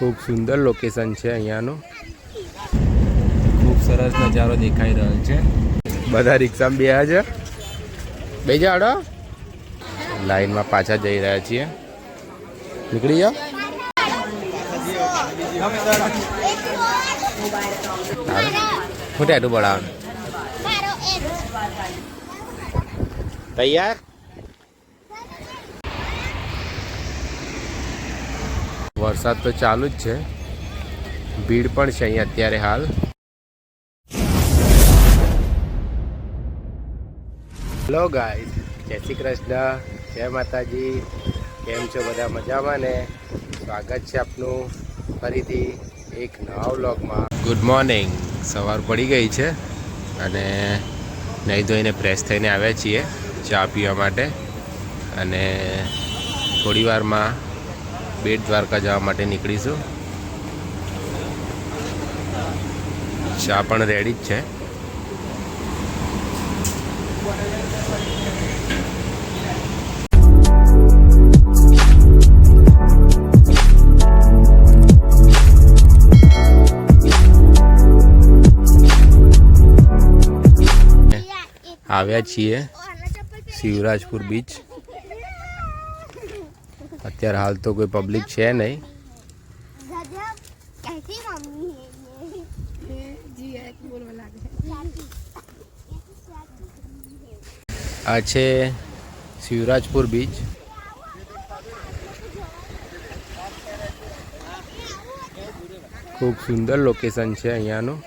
ખૂબ સુંદર લોકેશન છે અહીંયાનું. ખૂબ સરસ નજારો દેખાઈ રહ્યો છે. બધા રિક્ષામાં બેહ્યા છે. બે જાડો લાઈનમાં પાછા જઈ રહ્યા છીએ. નીકળી જાઓ. હું ટેટુ પડાવવાનું તૈયાર? વરસાદ તો ચાલુ જ છે. ભીડ પણ છે અહીંયા અત્યારે હાલ. હેલો ગાઈઝ જય શ્રી કૃષ્ણ જય માતાજી કેમ છો બધા મજામાં ને? સ્વાગત છે આપનું ફરીથી એક નવા વ્લોગમાં. ગુડ મોર્નિંગ સવાર પડી ગઈ છે અને નહીં ધોઈને ફ્રેશ થઈને આવ્યા છીએ ચા પીવા માટે. અને થોડી વારમાં બેટ દ્વારકા જવા માટે નીકળીશું. ચા પણ રેડી જ છે. આવ્યા છીએ શિવરાજપુર બીચ અત્યારે હાલ તો કોઈ પબ્લિક છે નહીં. આ છે શિવરાજપુર બીચ ખૂબ સુંદર લોકેશન છે અહીંયાનું.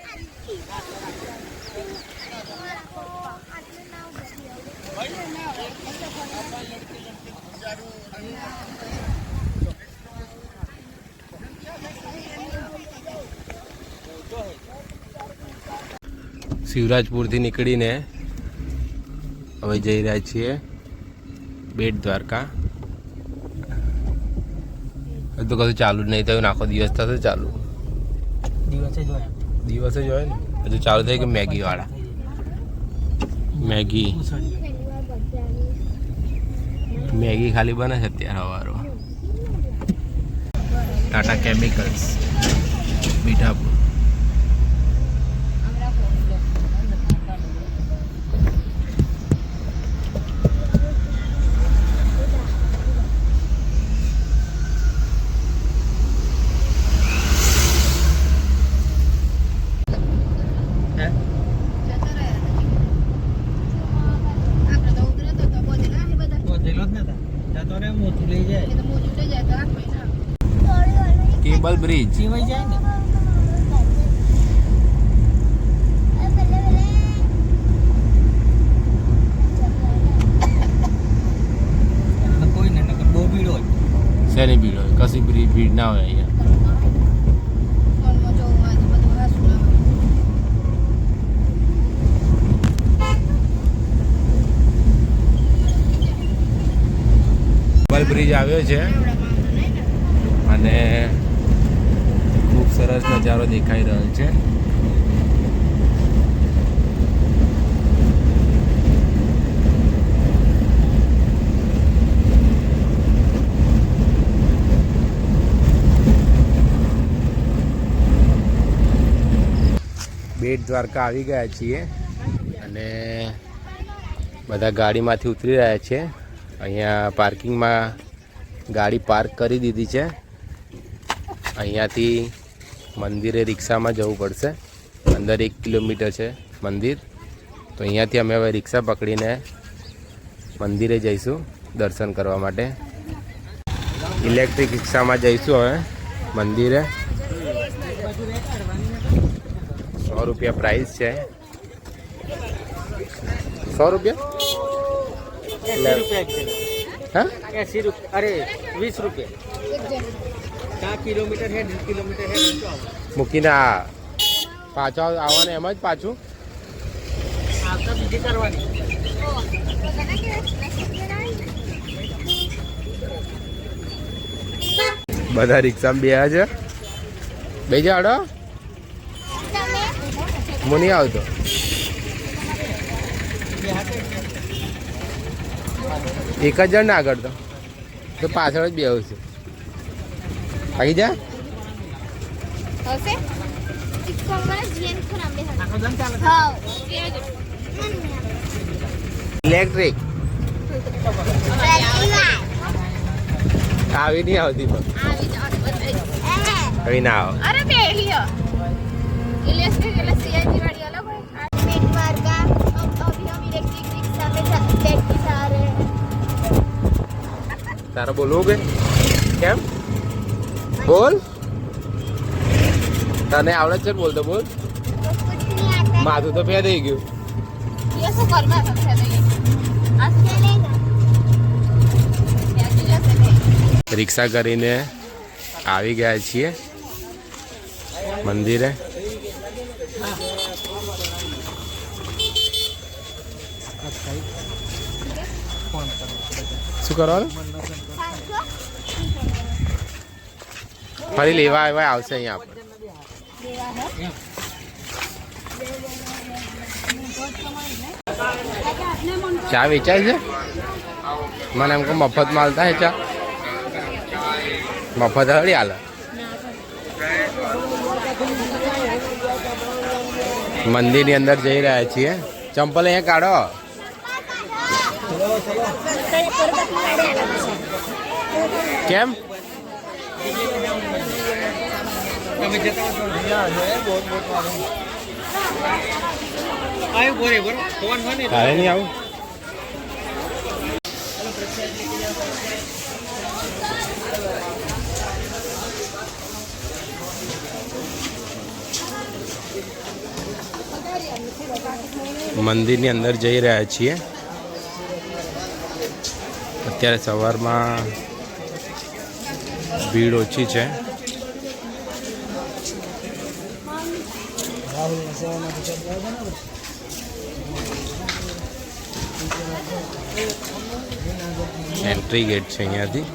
શિવરાજપુરથી નીકળીને હવે જઈ રહ્યા છીએ બેટ દ્વારકા. હજુ તો કશું ચાલુ જ નહીં થયું આખો દિવસ થશે ચાલુ. દિવસે જોયા દિવસે જ હોય ને? હજુ ચાલુ થઈ કે મેગી વાળા મેગી. મેગી ખાલી બને છે અત્યારે સવારો ટાટા કેમિકલ્સ. મીઠાપુર આપણે તો ઉતરે તો તો બોલેલા ને બધા પહોંચેલો જ નતા જતો રે મોતું લઈ જાય એ તો મોજ ઉઠે જાય તો આઠ મહિના કેબલ બ્રિજ. જીવાઈ જાય ને. એટલે કોઈ ને બહુ ભીડ હોય. શેની ભીડ હોય? કશી ભીડ ભીડ ના હોય અહીંયા. કેબલ બ્રિજ આવ્યો છે. અને સરસ નજારો દેખાઈ રહ્યો છે. બેટ દ્વારકા આવી ગયા છીએ અને બધા ગાડીમાંથી ઉતરી રહ્યા છે. અહીંયા પાર્કિંગમાં ગાડી પાર્ક કરી દીધી છે. અહીંયાથી મંદિરે રિક્ષામાં જવું પડશે. અંદર એક કિલોમીટર છે મંદિર. તો અહીંયાથી અમે હવે રિક્ષા પકડીને મંદિરે જઈશું દર્શન કરવા માટે. ઇલેક્ટ્રિક રિક્ષામાં જઈશું હવે મંદિરે. સો રૂપિયા પ્રાઇસ છે. સો રૂપિયા? રૂપિયા હા? એસી રૂપિયા અરે વીસ રૂપિયા. ચાર કિલોમીટર હે દસ કિલોમીટર હે મૂકીને આ પાછા આવવાનું એમ જ પાછું? આવતા બીજી કરવાની. બધા રિક્ષામાં બેહ્યા છે? બે જાડો હું નહીં આવતો. એક જ જણ ને આગળ તો. તો પાછળ જ બેહું છું. આવી જા હશે કોંગ્રેસ જીએન ખરાબ બે આખો દમ ચાલે છે. હા ઇલેક્ટ્રિક આવી નહીં આવતી પણ આવી જાવ બધાય કઈ ના આવે અરે બે લિયો ઇલેક્ટ્રિક એટલે સીએનજી વાળી અલગ હોય मिनट मार का अब अभी हम इलेक्ट्रिक रिक्शा में जा- बैठ के जा रहे हैं તારે બોલવું કે કેમ બોલ. તને આવડે છે બોલ તો બોલ. માથું તો ફેદાઈ ગયું. રિક્ષા કરીને આવી ગયા છીએ. મંદિરે. શું કરવાનું ફરી લેવા આવ્યા આવશે અહીંયા આપણે. ચા વેચાય છે? મને એમ કે મફત માલતા હે ચા. મફત હળી હાલે મંદિરની અંદર જઈ રહ્યા છીએ. ચંપલ અહીંયા કાઢો. કેમ? તમે જતા હશો? ને? આવ્યું બોરે બરો ફોન હોય ને નહીં આવું? મંદિરની અંદર જઈ રહ્યા છીએ. અત્યારે સવારમાં ભીડ ઓછી છે. એન્ટ્રી ગેટ છે અહીંયાથી.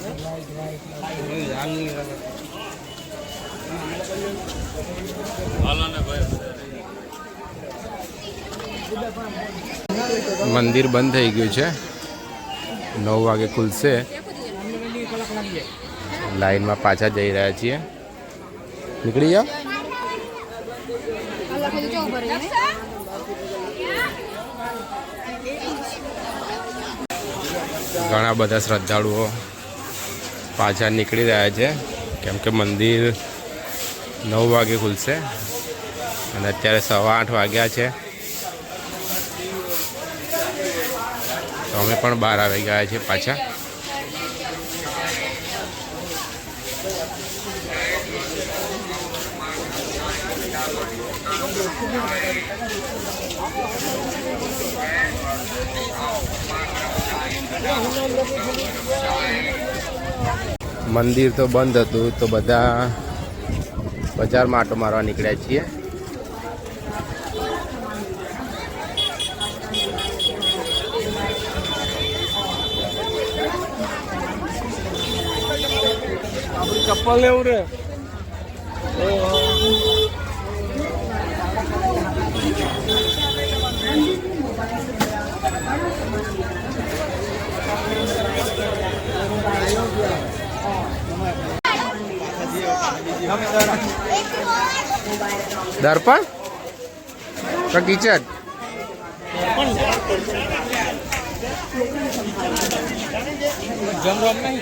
મંદિર બંધ થઈ ગયું છે. નવ વાગે ખુલશે. લાઈનમાં પાછા જઈ રહ્યા છીએ. નીકળી જાઓ અલગ બધું જવું પડે ને ઘણા બધા શ્રદ્ધાળુઓ પાછા નીકળી રહ્યા છે. કેમ કે મંદિર નવ વાગે ખુલશે અને અત્યારે સવા આઠ વાગ્યા છે. અમે પણ બહાર આવી ગયા છીએ પાછા. મંદિર તો બંધ હતું તો બધા બજારમાં આટો મારવા નીકળ્યા છીએ. ચપ્પલ લેવું રે. Darpa, kaki કિચડ જમરોમ નહીં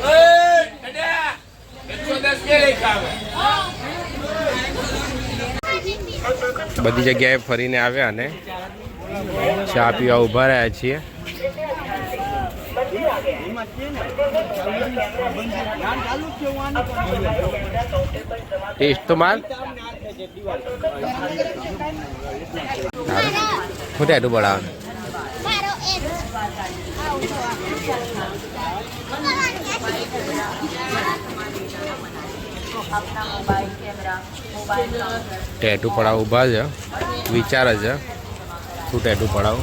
Hey, Dada! Let's go, let's. બધી જગ્યાએ ફરીને આવ્યા અને ચા પીવા ઊભા રહ્યા છીએ. ટેસ્ટ તો માર હું ત્યાં બનાવવાનું ટેટુ પડાવ ઊભા છે. વિચારે છે. શું ટેટુ પડાવ?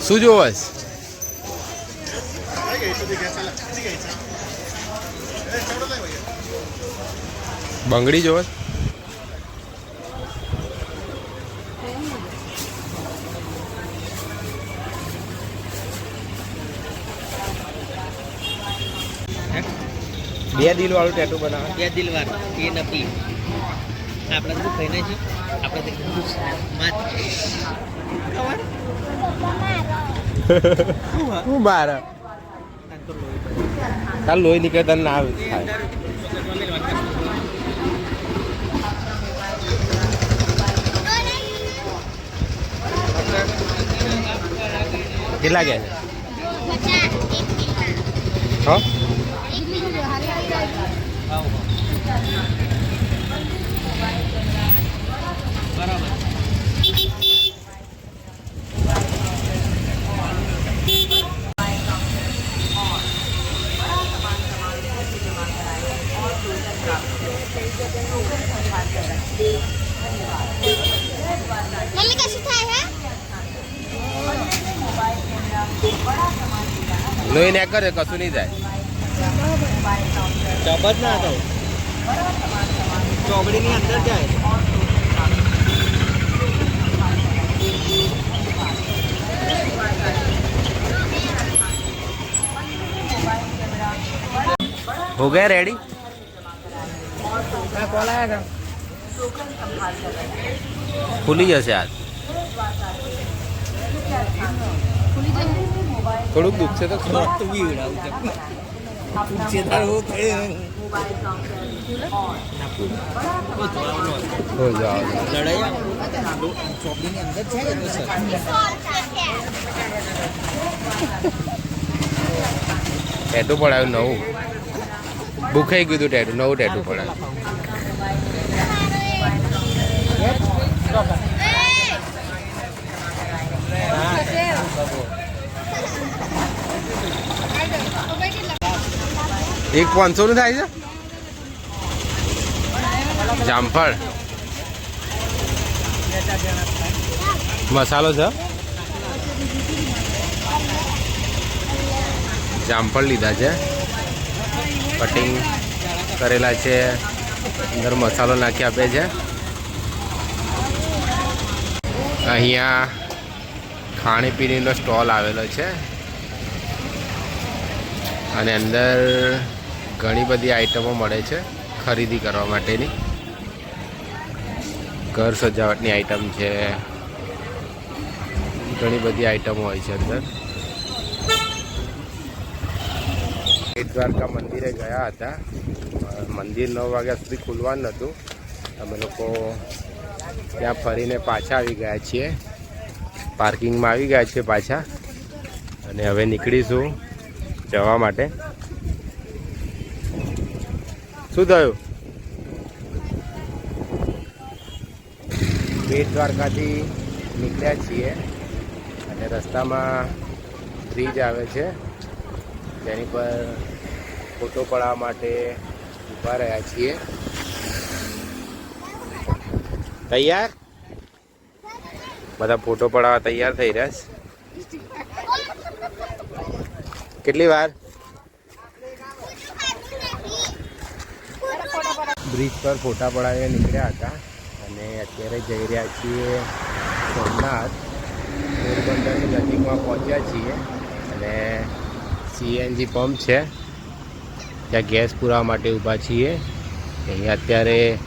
શું જોવસ બંગડી જોવસ બે દિલ વાળું ટેટુ બનાવે. બે વાળું એ નથી આપણે બધું ખાઈને છે આપણે હું મારે. તાર લોહી નીકળે તને ના આવે થાય. કેટલા ગયા છે? હા બરાબર મમ્મી કશું થાય હે લોહી ને કરે કશું નહીં થાય. જબર ના હતો ચોકડીની અંદર જાય. હો ગયા રેડી કોલ આવ્યા ખુલી જશે આજ. થોડુંક દુખશે તો ખરું તો બી ઉડાવું છે પૂછે તારું થયું હો જાઓ લડાઈ ચોકડીની અંદર છે કે તો સર ટેટુ પડાવ્યું નવું ભૂખાઈ ગયું હતું ટેટુ નવું ટેટુ પડાવ્યું એક પાંચસો નું થાય છે? જામફળ. મસાલો છે? જામફળ લીધા છે. કટિંગ કરેલા છે. અંદર મસાલો નાખી આપે છે. અહીંયા ખાણીપીણીનો સ્ટોલ આવેલો છે. અને અંદર ઘણી બધી આઈટમો મળે છે ખરીદી કરવા માટેની. ઘર સજાવટની આઈટમ છે. ઘણી બધી આઈટમો હોય છે અંદર. દ્વારકા મંદિરે ગયા હતા. મંદિર નવ વાગ્યા સુધી ખુલવાનું હતું. અમે લોકો ત્યાં ફરીને પાછા આવી ગયા છીએ. પાર્કિંગમાં આવી ગયા છીએ પાછા. અને હવે નીકળીશું જવા માટે. શું થયું? બેટ દ્વારકાથી નીકળ્યા છીએ અને રસ્તામાં બ્રિજ આવે છે. તેની પર ફોટો પડાવવા માટે ઊભા રહ્યા છીએ. તૈયાર? બધા ફોટો પડાવવા તૈયાર થઈ રહ્યા છે. કેટલી વાર? બ્રિજ પર ફોટા પડાવીને નીકળ્યા હતા. અને અત્યારે જઈ રહ્યા છીએ સોમનાથ. પોરબંદરની નજીકમાં પહોંચ્યા છીએ. અને સીએનજી પંપ છે. ત્યાં ગેસ પુરાવા માટે ઊભા છીએ. અહીંયા અત્યારે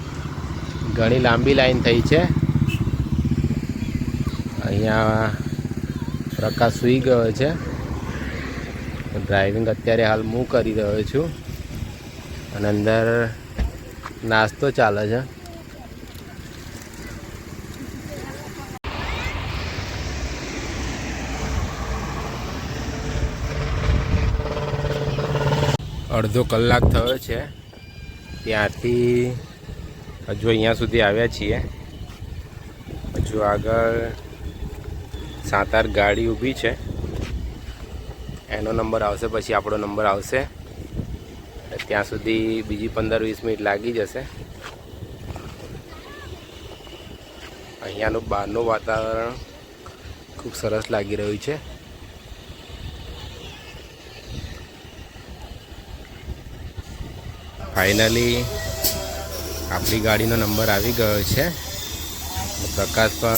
ઘણી લાંબી લાઈન થઈ છે. અહીંયા પ્રકાશ સૂઈ ગયો છે. ડ્રાઇવિંગ અત્યારે હાલ હું કરી રહ્યો છું. અને અંદર નાસ્તો ચાલે છે. અડધો કલાક થયો છે. ત્યાંથી હજુ અહીંયા સુધી આવ્યા છીએ. હજુ આગળ સાત આઠ ગાડી ઊભી છે. એનો નંબર આવશે, પછી આપણો નંબર આવશે. ત્યાં સુધી બીજી પંદર વીસ મિનિટ લાગી જશે. અહીંયાનું બહારનું વાતાવરણ ખૂબ સરસ લાગી રહ્યું છે. ફાઇનલી આપણી ગાડીનો નંબર આવી ગયો છે. પ્રકાશ પણ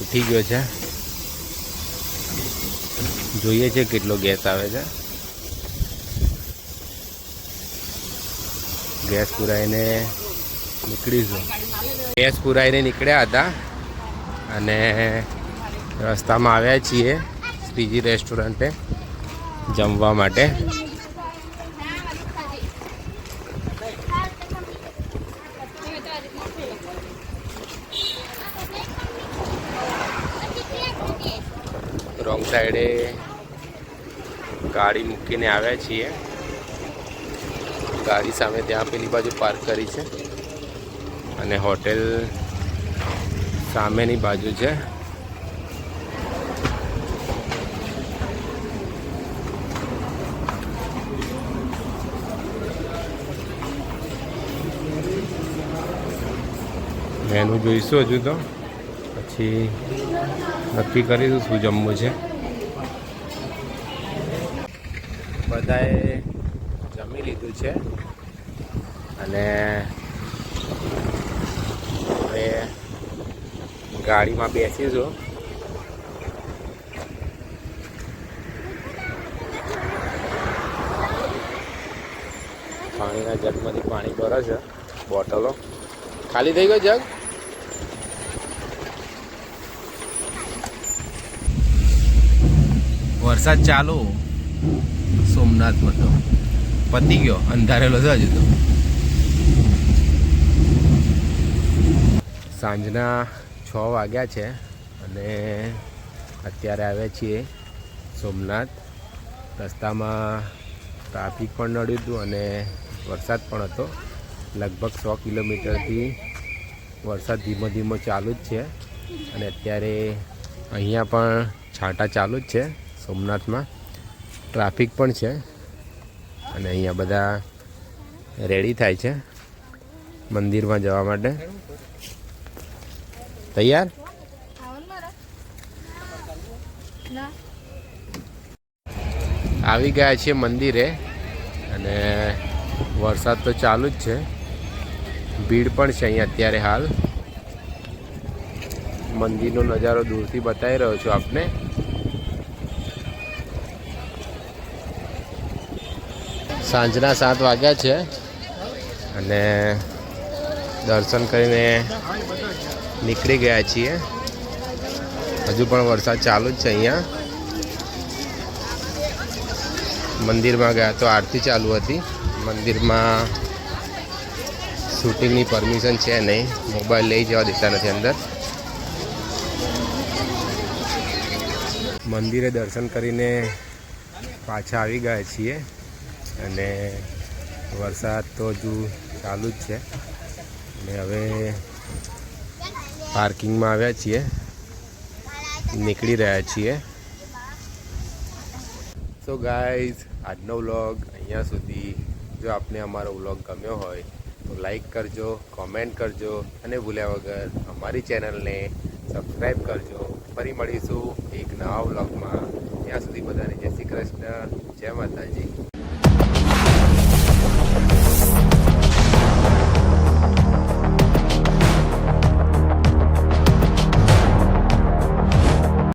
ઉઠી ગયો છે. જોઈએ છે કેટલો ગેસ આવે છે. ગેસ પુરાઈને નીકળીશું. ગેસ પુરાઈને નીકળ્યા હતા અને રસ્તામાં આવ્યા છીએ શ્રીજી રેસ્ટોરન્ટે જમવા માટે. રોંગ સાઈડે ગાડી મૂકીને આવ્યા છીએ. ગાડી સામે ત્યાં પેલી બાજુ પાર્ક કરી છે. અને હોટેલ સામેની બાજુ છે. મેનુ જોઈશું હજુ તો. પછી નક્કી કરીશું શું જમવું છે. બધાએ જમી લીધું છે અને હવે ગાડીમાં બેસીશું પાણીના જગમાંથી પાણી ભરે છે, બોટલો. ખાલી થઈ ગયો જગ? વરસાદ ચાલુ. સોમનાથ તો પતી ગયો. અંધારેલો છે હજુ તો. સાંજના છ વાગ્યા છે અને અત્યારે આવ્યા છીએ સોમનાથ. રસ્તામાં ટ્રાફિક પણ નડ્યું હતું અને વરસાદ પણ હતો. લગભગ સો કિલોમીટરથી વરસાદ ધીમો ધીમો ચાલુ જ છે અને અત્યારે અહીંયા પણ છાંટા ચાલુ જ છે સોમનાથમાં. ટ્રાફિક પણ છે અને અહીંયા બધા રેડી થાય છે મંદિરમાં જવા માટે. તૈયાર? આવી ગયા છીએ મંદિરે અને વરસાદ તો ચાલુ જ છે. ભીડ પણ છે અહીંયા અત્યારે હાલ. મંદિરનો નજારો દૂરથી બતાવી રહ્યો છું આપને. સાંજના સાત વાગ્યા છે અને દર્શન કરીને નીકળી ગયા છીએ. હજુ પણ વરસાદ ચાલુ જ છે અહીંયા. મંદિરમાં ગયા તો આરતી ચાલુ હતી. મંદિરમાં શૂટિંગની પરમિશન છે નહીં. મોબાઈલ લઈ જવા દેતા નથી અંદર. મંદિરે દર્શન કરીને પાછા આવી ગયા છીએ અને વરસાદ તો હજુ ચાલુ જ છે. અને હવે પાર્કિંગમાં આવ્યા છીએ. નીકળી રહ્યા છીએ. સો ગાઈઝ આજનો વ્લોગ અહીંયા સુધી. જો આપને અમારો વ્લોગ ગમ્યો હોય, તો લાઈક કરજો કોમેન્ટ કરજો, અને ભૂલ્યા વગર અમારી ચેનલને સબસ્ક્રાઈબ કરજો. ફરી મળીશું એક નવા વ્લોગમાં ત્યાં સુધી બધાને જય શ્રી કૃષ્ણ, જય માતાજી.